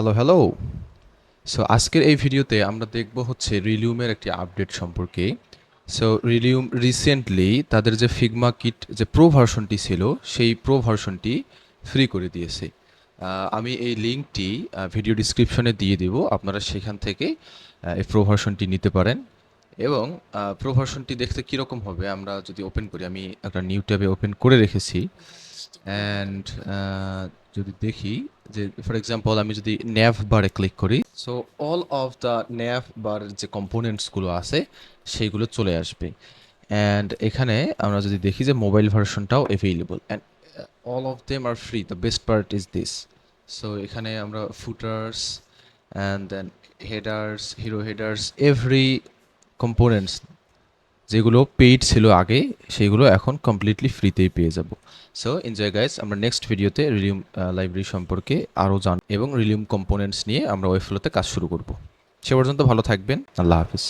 Hello hello so আজকের এই ভিডিওতে আমরা দেখব হচ্ছে রিলিউমের একটি আপডেট সম্পর্কে। সো রিলিউম রিসেন্টলি তাদের যে ফিগমা কিট যে প্রো ভার্সনটি ছিল, সেই প্রো ভার্সনটি ফ্রি করে দিয়েছে। আমি এই লিঙ্কটি ভিডিও ডিসক্রিপশনে দিয়ে দিব। আপনারা সেখান থেকে এই প্রো ভার্সনটি নিতে পারেন। এবং প্রো ভার্সনটি দেখতে কীরকম হবে আমরা যদি ওপেন করি, আমি একটা নিউ ট্যাবে ওপেন করে রেখেছি। অ্যান্ড যদি দেখি যে ফর এক্সাম্পল আমি যদি ন্যাভ বারে ক্লিক করি so all of the nav bar যে কম্পোনেন্টসগুলো আছে, সেইগুলো চলে আসবে। অ্যান্ড এখানে আমরা যদি দেখি যে mobile ভার্সনটাও available and all of them are free the best part is this so এখানে আমরা footers and then headers hero headers every components যেগুলো পেইড ছিল আগে, সেগুলো এখন কমপ্লিটলি ফ্রিতেই পেয়ে যাব। সো এনজয় গাইস আমরা নেক্সট ভিডিওতে রিলিউম লাইব্রেরি সম্পর্কে আরও জান, এবং রিলিউম কম্পোনেন্টস নিয়ে আমরা ওয়েবফ্লোতে কাজ শুরু করব। সে পর্যন্ত ভালো থাকবেন, আল্লাহ হাফিজ।